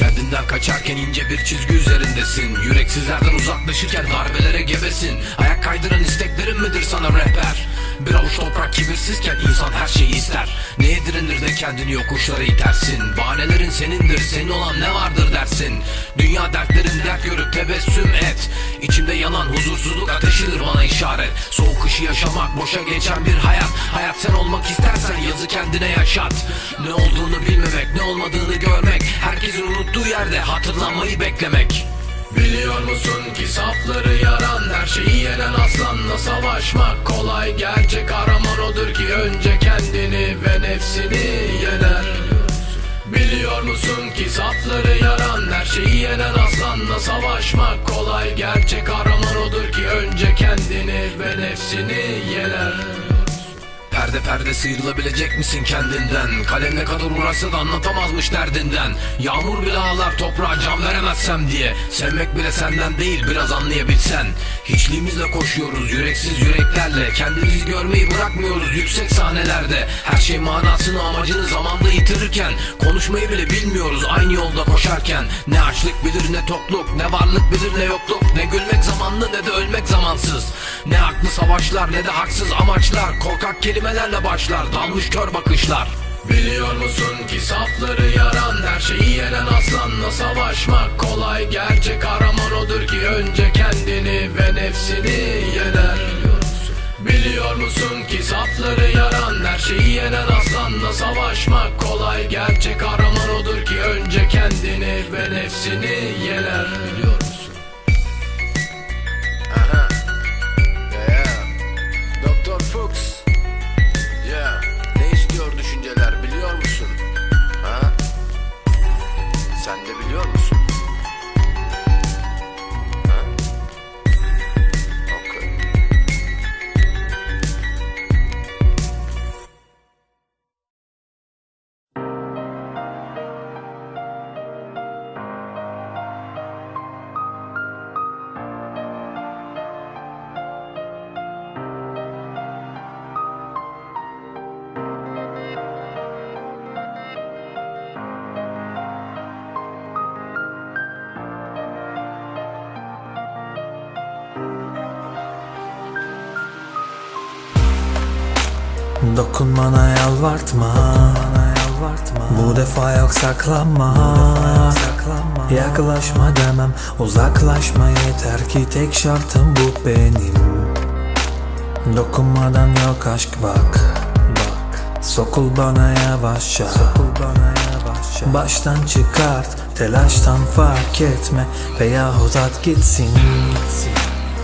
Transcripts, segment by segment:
Derdinden kaçarken ince bir çizgi üzerindesin. Yüreksizlerden uzaklaşırken darbelere gebesin. Ayak kaydıran isteklerin midir sana rehber? Bir avuç toprak kibirsizken insan her şeyi ister. Neye direnir de kendini yokuşlara itersin. Bahanelerin senindir senin olan ne vardır dersin Dünya dertlerin dert görüp tebessüm et. İçimde yanan huzursuzluk ateşidir bana işaret. Soğuk kışı yaşamak boşa geçen bir hayat. Hayat sen olmak istersen yazı kendine yaşat. Ne olduğunu bilmemek ne olmadığını görmek. Herkesin unuttuğu yerde hatırlanmayı beklemek. Biliyor musun ki safları yaran Her şeyi yenen aslanla savaşmak kolay. Gerçek araman odur ki önce kendini ve nefsini yener Biliyor musun ki safları yaran Her şeyi yenen aslanla savaşmak kolay. Gerçek araman odur ki önce kendini ve nefsini yener Perde perde sıyrılabilecek misin kendinden? Kalem ne kadar uğraşsa da anlatamazmış derdinden. Yağmur bile ağlar toprağa can veremezsem diye. Sevmek bile senden değil biraz anlayabilsen. Hiçliğimizle koşuyoruz yüreksiz yüreklerle. Kendimizi görmeyi bırakmıyoruz yüksek sahnelerde. Her şey manasını amacını zamanda yitirirken. Konuşmayı bile bilmiyoruz aynı yolda koşarken. Ne açlık bilir ne tokluk Ne varlık bilir ne yokluk. Ne gülmek zamanlı ne de ölmek zamansız. Ne haklı savaşlar ne de haksız amaçlar. Korkak kelimelerle başlar dalmış kör bakışlar. Biliyor musun ki safları yaran Her şeyi yenen aslanla savaşmak kolay. Gerçek araman odur ki önce kendini ve nefsini yener. Biliyor musun ki safları yaran Her şeyi yenen aslanla savaşmak kolay. Gerçek araman odur ki önce kendini ve nefsini yener. Biliyor Dokunmana yalvartma. Bu defa yok saklanma. Yaklaşma demem Uzaklaşma. Yeter ki tek şartım bu benim. Dokunmadan yok aşk bak. Bak. Sokul bana yavaşça Sokul bana yavaşça Baştan çıkart Telaştan fark etme. Veyahut at gitsin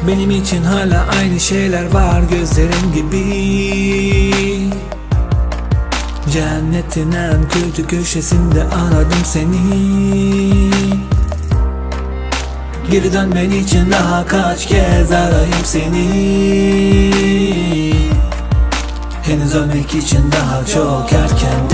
benim için hala aynı şeyler var gözlerim gibi. Cennetin en kötü köşesinde aradım seni. Geri dönmen için daha kaç kez arayayım seni. Henüz ölmek için daha çok erken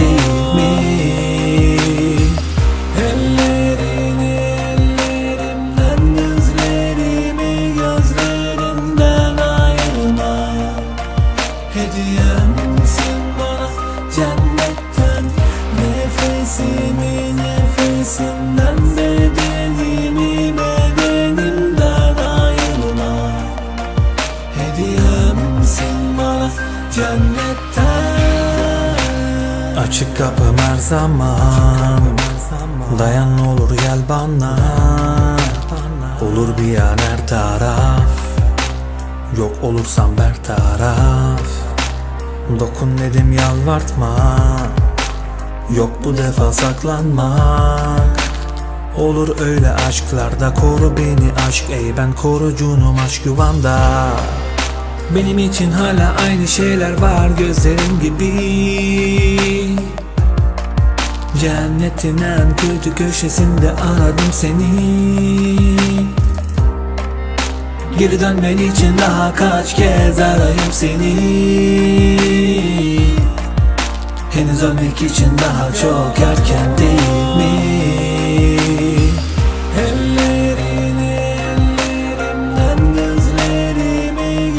Dayan olur gel bana. Olur bir an her taraf. Yok olursam bertaraf Dokun dedim yalvartma. Yok bu defa saklanmak. Olur öyle aşklarda koru beni. Aşk ey ben korucunum aşk yuvanda Benim için hala aynı şeyler var gözlerim gibi Cennetin en kötü köşesinde aradım seni. Geri dönmen için daha kaç kez arayayım seni. Henüz ölmek için daha çok erken değil mi? Ellerini ellerimden Gözlerimi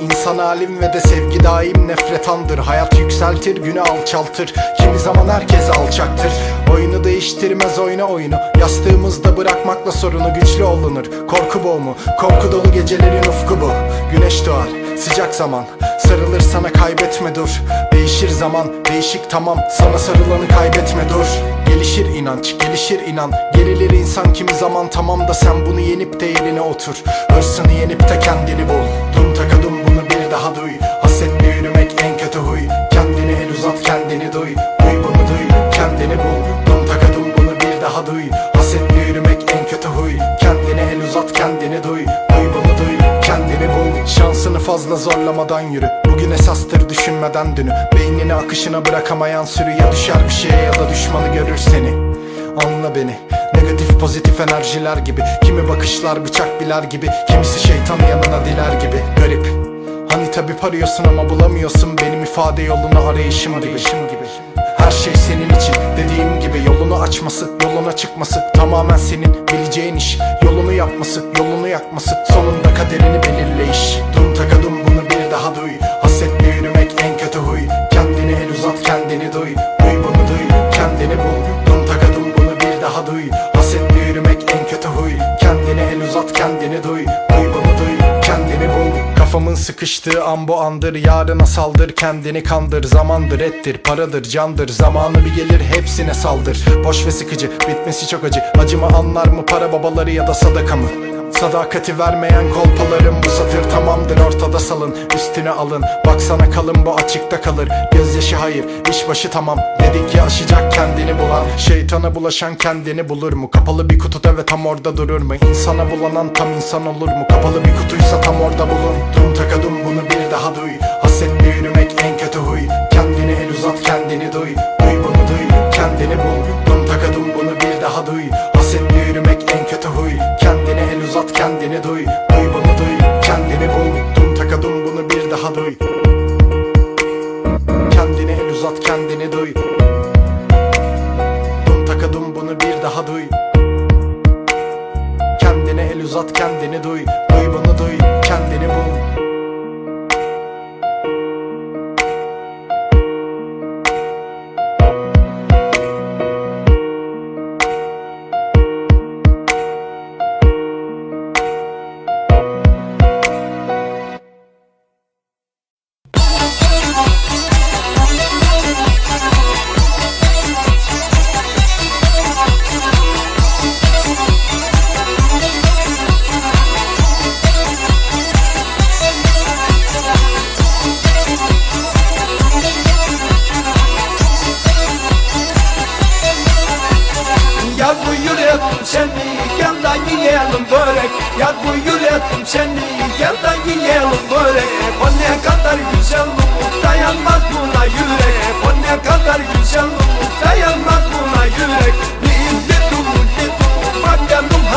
insan alim ve de sevgi daim nefret andır Hayat yükseltir günü alçaltır. Kimi zaman herkes alçaktır. Oyunu değiştirmez oyna oyunu. Yastığımızda bırakmakla sorunu güçlü olunur. Korku boğumu korku dolu gecelerin ufku bu. Güneş doğar sıcak zaman. Sarılır sana kaybetme dur. Değişir zaman değişik tamam. Sana sarılanı kaybetme dur. Gelişir inanç gelişir inan. Gerilir insan kimi zaman. Tamam da sen bunu yenip de yerine otur. Hırsını yenip de kendini bul. Dum takadum bir daha duy. Hasetle yürümek en kötü huy. Kendini el uzat kendini duy. Duy bunu duy. Kendini bul. Dum takadum bunu bir daha duy. Hasetle yürümek en kötü huy. Kendini el uzat kendini duy. Duy bunu duy. Kendini bul. Şansını fazla zorlamadan yürü. Bugün esastır düşünmeden dünü Beynini akışına bırakamayan sürü Ya düşer bir şeye ya da düşmanı görür seni. Anla beni. Negatif pozitif enerjiler gibi. Kimi bakışlar bıçak biler gibi. Kimisi şeytanı yanına diler gibi. Garip Hani tabi arıyorsun ama bulamıyorsun. Benim ifade yolunu arayışım gibi. Her şey senin için. Dediğim gibi yolunu açması Yoluna çıkması. Tamamen senin bileceğin iş. Yolunu yapması Yolunu yakması. Sonunda kaderini belirleyiş. Dum sıkıştığı an bu andır Yarına saldır. Kendini kandır Zamandır ettir. Paradır candır. Zamanı bir gelir hepsine saldır. Boş ve sıkıcı bitmesi çok acı. Acımı anlar mı para babaları ya da sadaka mı? Sadakati vermeyen kolpalarım bu satır tamamdır. Ortada salın üstüne alın. Baksana kalın bu açıkta kalır Gözyaşı hayır iş başı tamam. Dedik ya aşacak kendini bulan. Şeytana bulaşan kendini bulur mu? Kapalı bir kutuda ve tam orada durur mu? İnsana bulanan tam insan olur mu? Kapalı bir kutuysa tam orada bulun. Dum takadum bunu bir daha duy. Hasetle yürümek en kötü huy. Kendini el uzat kendini duy. Duy bunu duy. Kendini bul. Dum takadum bunu bir daha duy. Hasetle yürümek en kötü huy. Kendini el uzat kendini duy ettim seni gel de yiyelim börek. Yar buyur ettim seni gel de yiyelim börek. O ne kadar güzel bu dayanmaz buna yürek. O ne kadar güzel bu dayanmaz buna yürek.